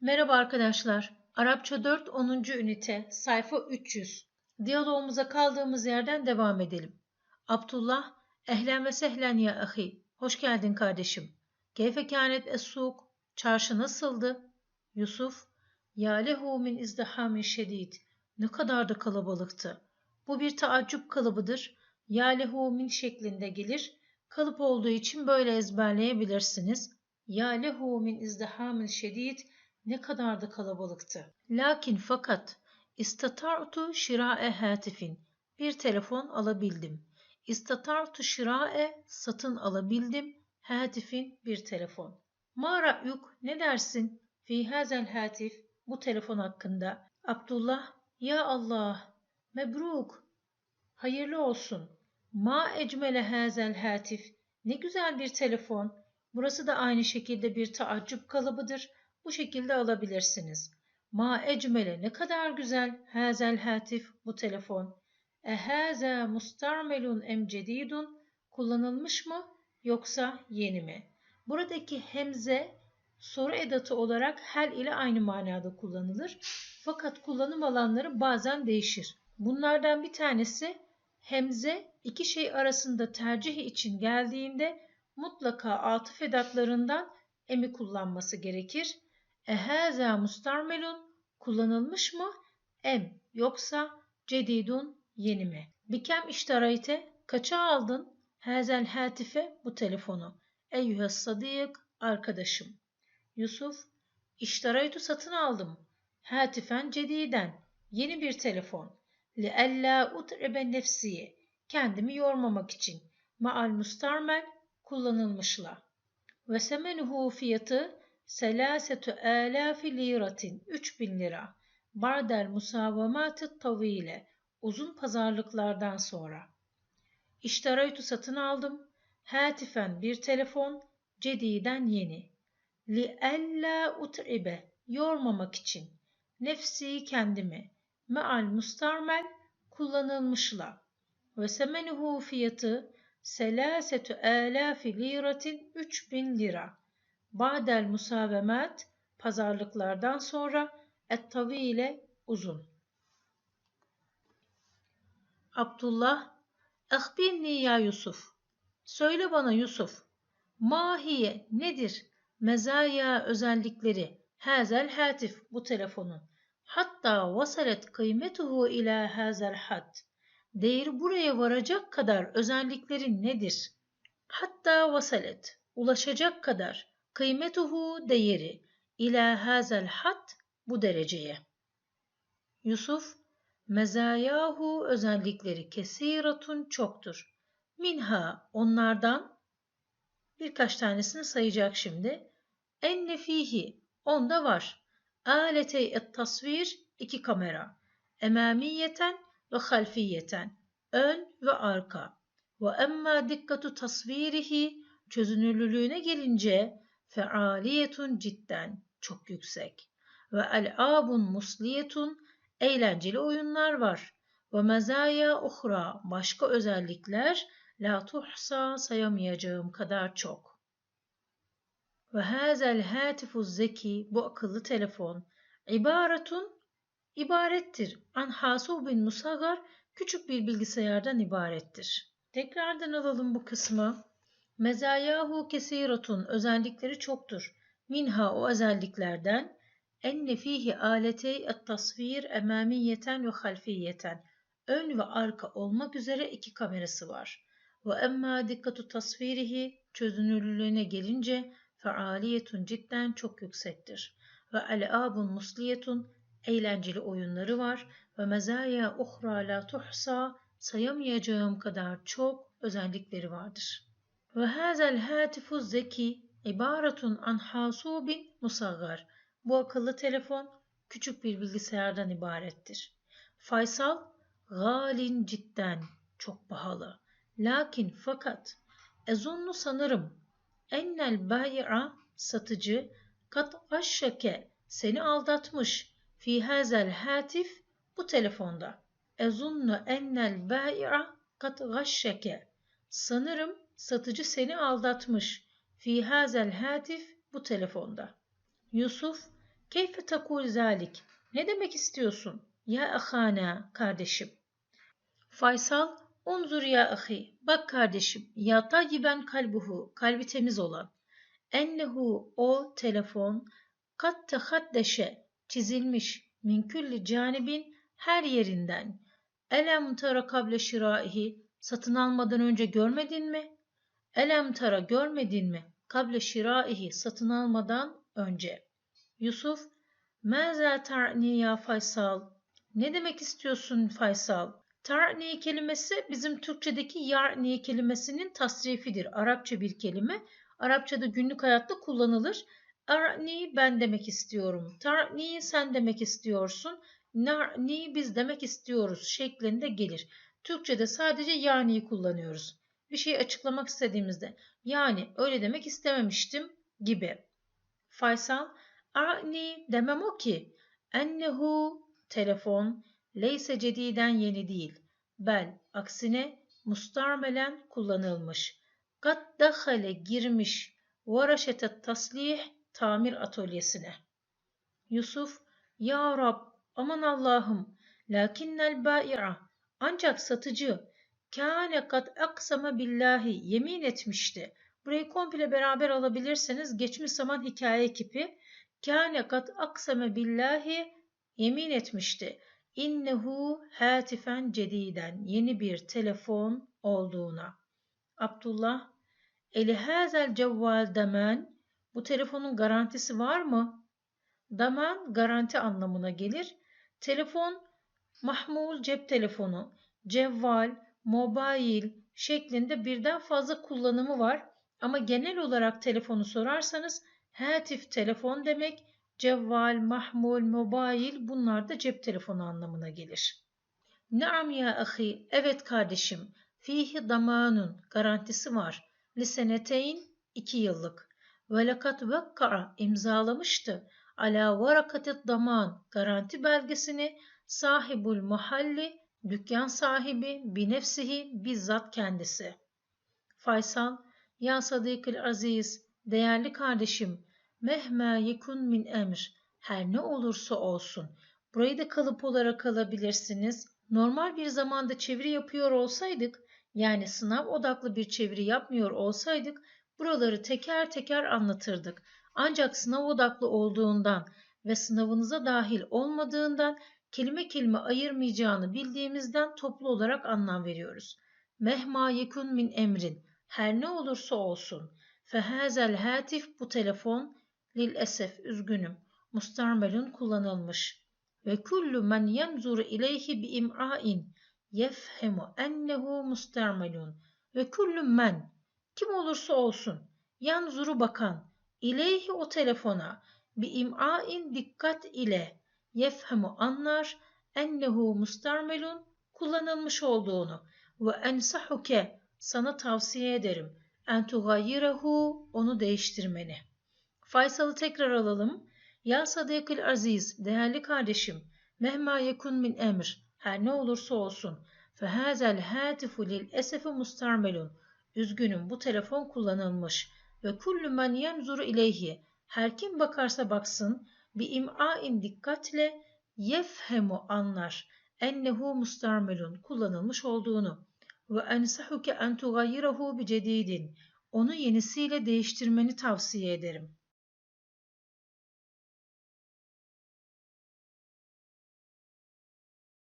Merhaba arkadaşlar. Arapça 4 10. ünite sayfa 300. Diyalogumuza kaldığımız yerden devam edelim. Abdullah, ehlen ve sehlen ya ahi. Hoş geldin kardeşim. Keyfe kânet es-suk. Çarşı nasıldı? Yusuf, ya lehu min izdihamin şedid. Ne kadar da kalabalıktı. Bu bir taaccüp kalıbıdır. Ya lehu min şeklinde gelir. Kalıp olduğu için böyle ezberleyebilirsiniz. Ya lehu min izdihamin şedid ne kadar da kalabalıktı. Lakin fakat istatartu şirae hatifin bir telefon alabildim. İstatartu şirae satın alabildim. Hatifin bir telefon. Ma ra'yuk ne dersin? Fi hazel hatif bu telefon hakkında. Abdullah ya Allah mebruk hayırlı olsun. Ma ecmele hazel hatif ne güzel bir telefon. Burası da aynı şekilde bir taaccüp kalıbıdır bu şekilde alabilirsiniz. Ma ecmele ne kadar güzel hazel hatif bu telefon. Ehaza mustarmelun em cedidun kullanılmış mı yoksa yeni mi? Buradaki hemze soru edatı olarak hel ile aynı manada kullanılır. Fakat kullanım alanları bazen değişir. Bunlardan bir tanesi hemze iki şey arasında tercih için geldiğinde mutlaka atıf edatlarından emi kullanması gerekir. Ehaza mustarmelun kullanılmış mı? Em yoksa cedidun yeni mi? Bikem iştarayte kaça aldın? Hazel hatife bu telefonu. Eyyühes sadık arkadaşım. Yusuf iştaraytu satın aldım. Hatifen cediden yeni bir telefon. Liella utrebe nefsiye kendimi yormamak için. Maal mustarmel kullanılmışla. Ve semenuhu fiyatı selasetü âlâfi liratin 3000 lira. Bardel musavamatı tavile uzun pazarlıklardan sonra. İştaraytu satın aldım. Hatifen bir telefon, cediden yeni. Li ella utribe yormamak için. Nefsi kendimi. Meal mustarmel kullanılmışla. Ve semenuhu fiyatı selasetü âlâfi liratin 3000 lira. Ba'del musavemat pazarlıklardan sonra et ile uzun. Abdullah Ehbirni ya Yusuf Söyle bana Yusuf Mahiye nedir? Mezaya özellikleri hazel hatif bu telefonun. Hatta vasalet kıymetuhu ila hazel had. Değeri buraya varacak kadar özellikleri nedir? Hatta vasalet ulaşacak kadar kıymetuhu değeri ila hazel hat bu dereceye. Yusuf mezayahu özellikleri kesiratun çoktur. Minha onlardan birkaç tanesini sayacak şimdi. En nefihi onda var. Aletey et tasvir iki kamera. Emamiyeten ve halfiyeten ön ve arka. Ve emma dikkatu tasvirihi çözünürlülüğüne gelince fealiyetun cidden çok yüksek. Ve el'abun musliyetun eğlenceli oyunlar var. Ve mezaya uhra başka özellikler la tuhsa sayamayacağım kadar çok. Ve hazel hatifu zeki bu akıllı telefon ibaretun ibarettir. An hasubin musagar küçük bir bilgisayardan ibarettir. Tekrardan alalım bu kısmı. Mezayahu kesiratun özellikleri çoktur. Minha o özelliklerden enne fihi aletey et tasvir emamiyeten ve halfiyeten ön ve arka olmak üzere iki kamerası var. Ve emma dikkatu tasvirihi çözünürlüğüne gelince faaliyetun cidden çok yüksektir. Ve al'abun musliyetun eğlenceli oyunları var ve mezaya uhra la tuhsa sayamayacağım kadar çok özellikleri vardır. Hazel hatifu zeki ibaretun an hasubin musaggar. Bu akıllı telefon küçük bir bilgisayardan ibarettir. Faysal galin cidden çok pahalı. Lakin fakat ezunnu sanırım ennel bay'a satıcı kat aşşake seni aldatmış fi hazel hatif bu telefonda. Ezunnu ennel bay'a kat gashşeke sanırım satıcı seni aldatmış fi hazel hatif bu telefonda. Yusuf Keyfe takul zalik? Ne demek istiyorsun? Ya ahana kardeşim. Faysal unzur ya ahi. Bak kardeşim. Ya tayiben kalbuhu. Kalbi temiz olan. Ennehu o telefon kat tehaddeşe çizilmiş min külli canibin her yerinden. Elem tara kable şiraihi satın almadan önce görmedin mi? Elem tara görmedin mi? Kable şiraihi satın almadan önce. Yusuf Mâzâ tar'ni ya Faysal? Ne demek istiyorsun Faysal? Tar'ni kelimesi bizim Türkçedeki yar'ni kelimesinin tasrifidir. Arapça bir kelime. Arapçada günlük hayatta kullanılır. Ar'ni ben demek istiyorum. Tar'ni sen demek istiyorsun. Nar'ni biz demek istiyoruz şeklinde gelir. Türkçede sadece yani'yi kullanıyoruz. Bir şeyi açıklamak istediğimizde yani öyle demek istememiştim gibi. Faysal A'ni demem o ki ennehu telefon leyse cediden yeni değil. Bel aksine mustarmelen kullanılmış. Kat dahale girmiş varaşetet taslih tamir atölyesine. Yusuf Ya Rab aman Allah'ım lakinnel bai'a ancak satıcı kâne kat aksama billahi yemin etmişti. Burayı komple beraber alabilirseniz geçmiş zaman hikaye kipi Kâne kat aksame billahi yemin etmişti. İnnehu hatifen cediden yeni bir telefon olduğuna. Abdullah Eli hazel cevval daman bu telefonun garantisi var mı? Daman garanti anlamına gelir. Telefon mahmul cep telefonu, cevval, mobil şeklinde birden fazla kullanımı var. Ama genel olarak telefonu sorarsanız Hatif telefon demek, cevval, mahmul, mobil bunlar da cep telefonu anlamına gelir. Naam ya ahi, evet kardeşim, fihi damanun, garantisi var. Liseneteyn, iki yıllık. Ve lekat vekka'a, imzalamıştı. Ala varakatit daman, garanti belgesini sahibul mahalli, dükkan sahibi, binefsihi, bizzat kendisi. Faysal, ya sadıkil aziz, değerli kardeşim, Mehma yekun min emr. Her ne olursa olsun. Burayı da kalıp olarak alabilirsiniz. Normal bir zamanda çeviri yapıyor olsaydık, yani sınav odaklı bir çeviri yapmıyor olsaydık, buraları teker teker anlatırdık. Ancak sınav odaklı olduğundan ve sınavınıza dahil olmadığından kelime kelime ayırmayacağını bildiğimizden toplu olarak anlam veriyoruz. Mehma yekun min emrin. Her ne olursa olsun. Fehazel hatif bu telefon lil esef üzgünüm mustarmelun kullanılmış ve kullu men yenzuru ileyhi bi im'ain yefhemu ennehu mustarmelun ve kullu men kim olursa olsun yanzuru bakan ileyhi o telefona bi im'ain dikkat ile yefhemu anlar ennehu mustarmelun kullanılmış olduğunu ve ensahuke sana tavsiye ederim en tugayyirehu onu değiştirmeni. Faysal'ı tekrar alalım. Ya Sadıkül Aziz, değerli kardeşim, mehma yekun min emr, her ne olursa olsun. Fehazel hatifu lil esefi mustarmelun. Üzgünüm bu telefon kullanılmış. Ve kullu men yemzuru ileyhi. Her kim bakarsa baksın, bi im'ain dikkatle yefhemu anlar. Ennehu mustarmelun kullanılmış olduğunu. Ve ensahuke en tugayyirehu bi cedidin. Onu yenisiyle değiştirmeni tavsiye ederim.